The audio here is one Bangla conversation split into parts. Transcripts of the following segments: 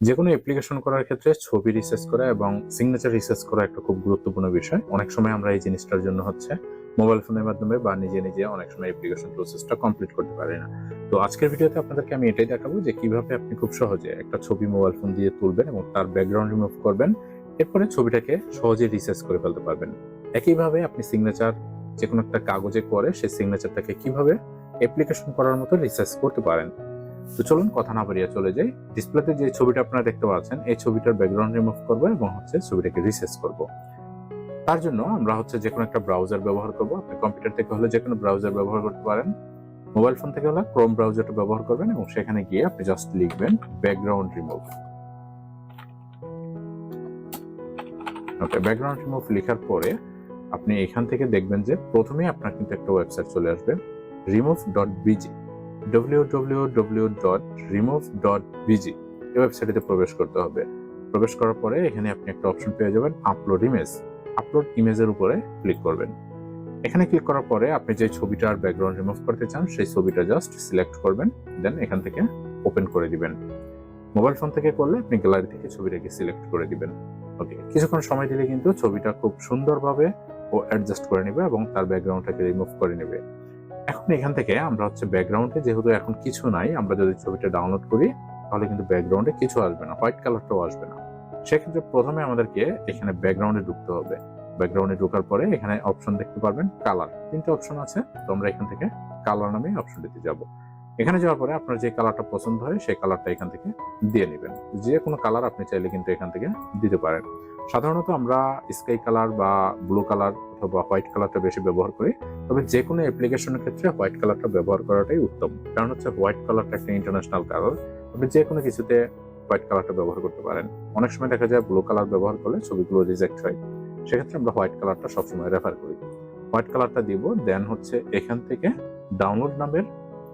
যে কোনো অ্যাপ্লিকেশন করার ক্ষেত্রে ছবি রিসার্চ করা এবং সিগনেচার রিসার্চ করা একটা খুব গুরুত্বপূর্ণ বিষয়। অনেক সময় আমরা এই জিনিসটার জন্য হচ্ছে মোবাইল ফোনের মাধ্যমে বা নিজে নিজে অনেক সময় অ্যাপ্লিকেশন প্রসেসটা কমপ্লিট করতে পারি না। তো আজকের ভিডিওতে আপনাদেরকে আমি এটাই দেখাবো যে কীভাবে আপনি খুব সহজে একটা ছবি মোবাইল ফোন দিয়ে তুলবেন এবং তার ব্যাকগ্রাউন্ড রিমুভ করবেন। এরপরে ছবিটাকে সহজে রিসার্চ করে ফেলতে পারবেন। একইভাবে আপনি সিগনেচার যে কোনো একটা কাগজে করে সেই সিগনেচারটাকে কীভাবে অ্যাপ্লিকেশন করার মতো রিসার্চ করতে পারেন। তো চলুন কথা না বাড়িয়ে চলে যাই। ডিসপ্লেতে যে ছবিটা আপনারা দেখতে পাচ্ছেন, এই ছবিটার ব্যাকগ্রাউন্ড রিমুভ করব এবং হচ্ছে ছবিটাকে রিসার্চ করব। তার জন্য আমরা হচ্ছে যে কোনো একটা ব্রাউজার ব্যবহার করব। আপনি কম্পিউটার থেকে হলে যে কোনো ব্রাউজার ব্যবহার করতে পারেন। মোবাইল ফোন থেকে হলে ক্রোম ব্রাউজারটা ব্যবহার করবেন এবং সেখানে গিয়ে আপনি জাস্ট লিখবেন background remove okay background remove লেখার পরে আপনি এখান থেকে দেখবেন যে প্রথমেই আপনার কিন্তু একটা ওয়েবসাইট চলে আসবে। রিমুভ ডট বিজি www.remove.bg এই ওয়েবসাইটে প্রবেশ করতে হবে। প্রবেশ করার পরে এখানে আপনি একটা অপশন পেয়ে যাবেন আপলোড ইমেজ আপলোড ইমেজের উপরে ক্লিক করবেন। এখানে ক্লিক করার পরে আপনি যে ছবিটার ব্যাকগ্রাউন্ড রিমুভ করতে চান, সেই ছবিটা জাস্ট সিলেক্ট করবেন দেন এখান থেকে ওপেন করে দিবেন। মোবাইল ফোন থেকে করলে আপনি গ্যালারি থেকে ছবিটাকে সিলেক্ট করে দিবেন। ওকে কিছুক্ষণ সময় দিলে কিন্তু ছবিটা খুব সুন্দরভাবে ও অ্যাডজাস্ট করে নেবে এবং তার ব্যাকগ্রাউন্ডটাকে রিমুভ করে নেবে। এখন এখান থেকে আমরা হচ্ছে ব্যাকগ্রাউন্ডে যেহেতু এখন কিছু নাই, আমরা যদি ছবিটা ডাউনলোড করি, তাহলে কিন্তু ব্যাকগ্রাউন্ডে কিছু আসবে না হোয়াইট কালারটাও আসবে না। সেক্ষেত্রে প্রথমে আমাদেরকে এখানে ব্যাকগ্রাউন্ডে ঢুকতে হবে। ব্যাকগ্রাউন্ডে ঢোকার পরে এখানে অপশন দেখতে পারবেন কালার তিনটে অপশন আছে, তো আমরা এখান থেকে কালার নামে অপশনটিতে যাব। এখানে যাওয়ার পরে আপনার যে কালারটা পছন্দ হয়, সেই কালারটা এখান থেকে দিয়ে নেবেন। যে কোনো কালার আপনি চাইলে কিন্তু এখান থেকে দিতে পারেন। সাধারণত আমরা স্কাই কালার বা ব্লু কালার অথবা হোয়াইট কালারটা বেশি ব্যবহার করি, তবে যে কোনো অ্যাপ্লিকেশনের ক্ষেত্রে হোয়াইট কালারটা ব্যবহার করাটাই উত্তম। কারণ হচ্ছে হোয়াইট কালারটা একটা ইন্টারন্যাশনাল কালার আপনি যে কোনো কিছুতে হোয়াইট কালারটা ব্যবহার করতে পারেন। অনেক সময় দেখা যায় ব্লু কালার ব্যবহার করলে ছবিগুলো রিজেক্ট হয়। সেক্ষেত্রে আমরা হোয়াইট কালারটা সবসময় রেফার করি। হোয়াইট কালারটা দিব দেন হচ্ছে এখান থেকে ডাউনলোড নামের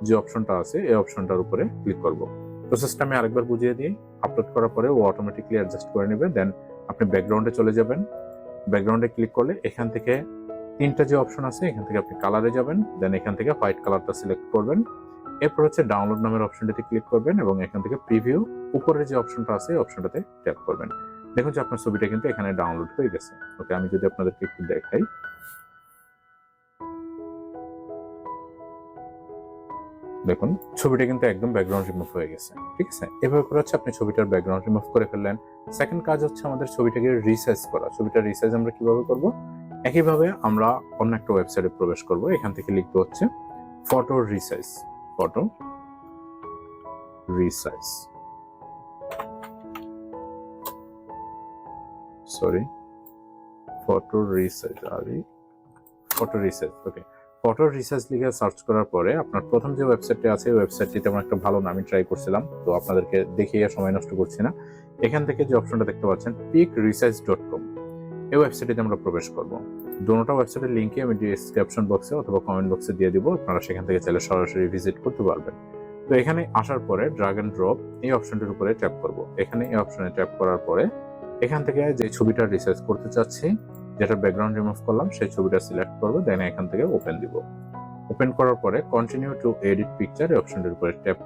যে অপশনটা আছে, এই অপশনটার উপরে ক্লিক করব। প্রসেসটা আমি আরেকবার বুঝিয়ে দিই। আপলোড করার পরে ও অটোমেটিকলি অ্যাডজাস্ট করে নেবে দেন আপনি ব্যাকগ্রাউন্ডে চলে যাবেন। ব্যাকগ্রাউন্ডে ক্লিক করলে এখান থেকে তিনটা যে অপশন আছে, এখান থেকে আপনি কালারে যাবেন দেন এখান থেকে হোয়াইট কালারটা সিলেক্ট করবেন। এরপর হচ্ছে ডাউনলোড নামের অপশনটিতে ক্লিক করবেন এবং এখান থেকে প্রিভিউ উপরের যে অপশনটা আছে অপশনটাতে ট্যাপ করবেন। দেখুন যে আপনার ছবিটা কিন্তু এখানে ডাউনলোড হয়ে গেছে। ওকে আমি যদি আপনাদেরকে একটু দেখাই। দেখুন, ছবিটা কিন্তু একদম ব্যাকগ্রাউন্ড রিমুভ হয়ে গেছে, ঠিক আছে? এভাবে করে হচ্ছে, আপনি ছবিটার ব্যাকগ্রাউন্ড রিমুভ করে ফেললেন। সেকেন্ড কাজ হচ্ছে আমাদের ছবিটাকে রিসাইজ করা। ছবিটা রিসাইজ আমরা কীভাবে করব? একইভাবে আমরা অন্য একটা ওয়েবসাইটে প্রবেশ করব। এখান থেকে লিখতে হচ্ছে photo resize photo resize sorry photo resize আরে photo resize okay photo research লিখে সার্চ করার পরে আপনার প্রথম যে ওয়েবসাইটটি আছে, ওই ওয়েবসাইটটি তেমন একটা ভালো না, আমি ট্রাই করছিলাম, তো আপনাদেরকে দেখিয়ে সময় নষ্ট করছি না। এখান থেকে যে অপশনটা দেখতে পাচ্ছেন পিক রিসার্চ ডট কম এই ওয়েবসাইটে আমরা প্রবেশ করব। দুটোটা ওয়েবসাইটের লিঙ্কে আমি ডিসক্রিপশন বক্সে অথবা কমেন্ট বক্সে দিয়ে দিব, আপনারা সেখান থেকে চাইলে সরাসরি ভিজিট করতে পারবেন। তো এখানে আসার পরে ড্রাগ অ্যান্ড ড্রপ এই অপশনটির উপরে ট্যাপ করব। এখানে এই অপশনে ট্যাপ করার পরে এখান থেকে যে ছবিটা রিসার্চ করতে চাচ্ছি যেটা ব্যাকগ্রাউন্ড রিমুভ করলাম, সেই ছবিটা সিলেক্ট করব দেন এখান থেকে ওপেন দিব। ওপেন করার পরে কন্টিনিউ টু এডিট পিকচার এই অপশনটির উপরে ট্যাপ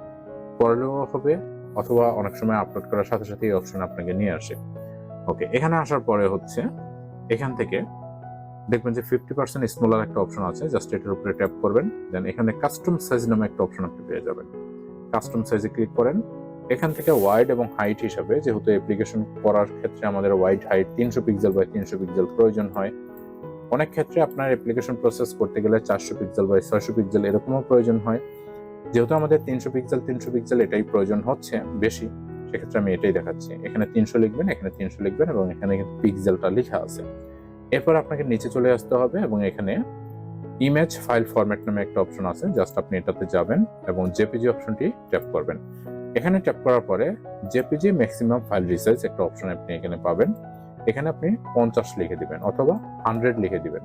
করলেও হবে, অথবা অনেক সময় আপলোড করার সাথে সাথে এই অপশন আপনাকে নিয়ে আসে। ওকে এখানে আসার পরে হচ্ছে, এখান থেকে দেখবেন যে ফিফটি পার্সেন্ট স্মলার একটা অপশন আছে জাস্ট এটার উপরে ট্যাপ করবেন দেন এখানে কাস্টম সাইজ নামে একটা অপশন আপনি পেয়ে যাবেন। কাস্টম সাইজে ক্লিক করেন এখান থেকে ওয়াইড এবং হাইট হিসাবে যেহেতু অ্যাপ্লিকেশন করার ক্ষেত্রে আমাদের ওয়াইড হাইট তিনশো পিক্সেল বাই তিনশো পিক্সেল প্রয়োজন হয়। অনেক ক্ষেত্রে আপনার অ্যাপ্লিকেশন প্রসেস করতে গেলে চারশো পিক্সেল বাই ছয়শো পিক্সেল এরকমও প্রয়োজন হয়। যেহেতু আমাদের তিনশো পিক্সেল তিনশো পিক্সেল এটাই প্রয়োজন হচ্ছে বেশি, সেক্ষেত্রে আমি এটাই দেখাচ্ছি। এখানে তিনশো লিখবেন, এখানে তিনশো লিখবেন এবং এখানে কিন্তু পিক্সেলটা লেখা আছে। এরপর আপনাকে নিচে চলে আসতে হবে এবং এখানে ইমেজ ফাইল ফরম্যাট নামে একটা অপশন আছে জাস্ট আপনি এটাতে যাবেন এবং জেপিজি অপশনটি ট্যাপ করবেন। এখানে ট্যাপ করার পরে জেপিজি ম্যাক্সিমাম ফাইল রিসাইজ একটা অপশন আপনি এখানে পাবেন। এখানে আপনি পঞ্চাশ লিখে দিবেন অথবা হান্ড্রেড লিখে দিবেন।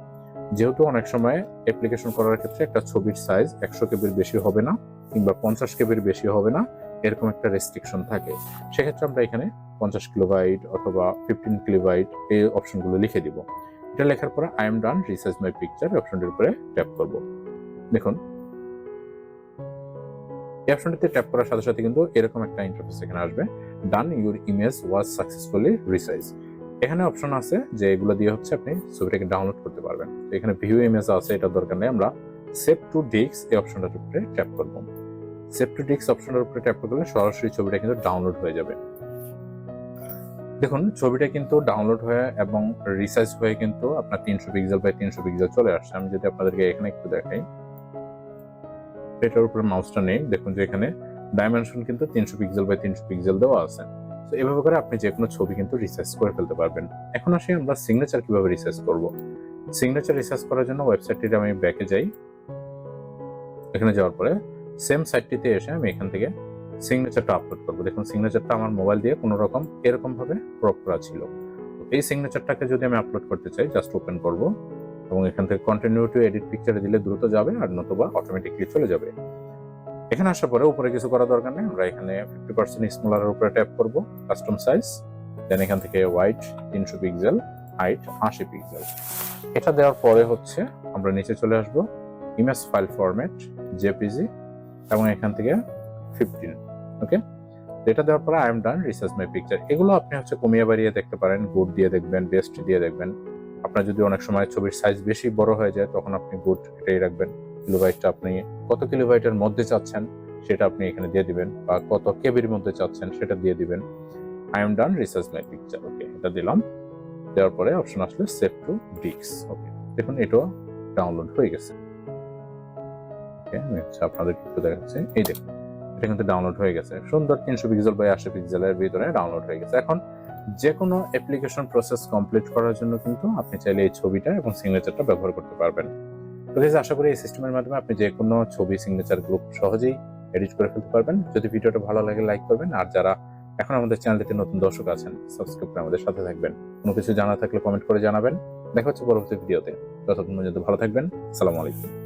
যেহেতু অনেক সময় অ্যাপ্লিকেশন করার ক্ষেত্রে একটা ছবির সাইজ একশো কেবির বেশি হবে না কিংবা পঞ্চাশ কেবির বেশি হবে না, এরকম একটা রেস্ট্রিকশন থাকে। সেক্ষেত্রে আমরা এখানে পঞ্চাশ কিলোবাইট অথবা ফিফটিন কিলোবাইট এই অপশনগুলো লিখে দিব। এটা লেখার পরে I am done research my picture অপশনটির উপরে ট্যাপ করব। দেখুন এই ট্যাপ করার সাথে সাথে কিন্তু এরকম একটা ইন্টারফেস এখানে আসবে। Done your image was successfully resize এখানে অপশন আছে যে এগুলো দিয়ে হচ্ছে আপনি ছবিটাকে ডাউনলোড করতে পারবেন। এখানে ভিউ ইমেজ আছে এটা দরকার নেই। আমরা সেভ টু ডিক্স এই অপশনটার উপরে ট্যাপ করব। সেভ টু ডিস্ক অপশনটার উপরে ট্যাপ করলে সরাসরি ছবিটা কিন্তু ডাউনলোড হয়ে যাবে। দেখুন, ছবিটা কিন্তু ডাউনলোড হয়ে এবং রিসাইজ হয়ে কিন্তু আপনার তিনশো পিক্সেল বাই তিনশো পিক্সেল চলে আসছে। আমি যদি আপনাদেরকে এখানে একটু দেখাই। এটার উপরে মাউসটা নেই। দেখুন যে এখানে ডাইমেনশন কিন্তু তিনশো পিক্সেল বাই তিনশো পিক্সেল দেওয়া আছে। তো এভাবে করে আপনি যে কোনো ছবি কিন্তু রিসার্চ করে ফেলতে পারবেন। এখন আসি আমরা সিগনেচার কীভাবে রিসার্চ করব? সিগনেচার রিসার্চ করার জন্য ওয়েবসাইটটিতে আমি ব্যাকে যাই। এখানে যাওয়ার পরে সেম সাইটটিতে এসে আমি এখান থেকে সিগনেচারটা আপলোড করব। দেখুন সিগনেচারটা আমার মোবাইল দিয়ে কোনো রকম এরকম ভাবে ক্রপ করা ছিল। এই সিগনেচারটাকে যদি আমি আপলোড করতে চাই জাস্ট ওপেন করব। এবং এখান থেকে কন্টিনিউ টু এডিট পিকচারে দিলে দ্রুত যাবে আর নতুবা অটোমেটিকলি চলে যাবে। এখানে আসার পরে উপরে কিছু করার দরকার নেই। আমরা এখানে ফিফটি পার্সেন্ট স্মলারের উপরে ট্যাপ করব কাস্টম সাইজ দেন এখান থেকে হোয়াইট তিনশো পিক্সেল হাইট আশি পিক্সেল এটা দেওয়ার পরে হচ্ছে আমরা নিচে চলে আসব ইমেজ ফাইল ফরম্যাট জেপিজি এবং এখান থেকে ফিফটিন ওকে এটা দেওয়ার পরে I am done research my picture এগুলো আপনি হচ্ছে কমিয়ে বাড়িয়ে দেখতে পারেন গুড দিয়ে দেখবেন বেস্ট দিয়ে দেখবেন। আপনার যদি অনেক সময় ছবির সাইজ বেশি বড় হয়ে যায়, তখন আপনি গুড এটাই রাখবেন। কিলোবাইটটা আপনি কত কিলোবাইটের মধ্যে চাচ্ছেন, সেটা আপনি এখানে দিয়ে দিবেন বা কত কেবির মধ্যে চাচ্ছেন, সেটা দিয়ে দিবেন। I am done research my picture okay এটা দিলাম। দেওয়ার পরে অপশন আসলে সেভ টু ডিক্স ওকে দেখুন, এটাও ডাউনলোড হয়ে গেছে। ওকে আমি হচ্ছে আপনাদের একটু দেখাচ্ছি। এই দেখুন, এটা কিন্তু ডাউনলোড হয়ে গেছে। সুন্দর তিনশো পিক্সেল বাই আশি পিক্সেলের ভিতরে ডাউনলোড হয়ে গেছে। এখন যে কোনো অ্যাপ্লিকেশন প্রসেস কমপ্লিট করার জন্য কিন্তু আপনি চাইলে এই ছবিটা এবং সিগনেচারটা ব্যবহার করতে পারবেন। তো guys, আশা করি এই সিস্টেমের মাধ্যমে আপনি যে কোনো ছবি সিগনেচার গ্রুপ সহজেই এডিট করে ফেলতে পারবেন। যদি ভিডিওটা ভালো লাগে লাইক করবেন। আর যারা এখন আমাদের চ্যানেলটিতে নতুন দর্শক আছেন সাবস্ক্রাইব করে আমাদের সাথে থাকবেন। কোনো কিছু জানা থাকলে কমেন্ট করে জানাবেন। দেখা হচ্ছে পরবর্তী ভিডিওতে ততক্ষণ পর্যন্ত ভালো থাকবেন। আসসালামু আলাইকুম।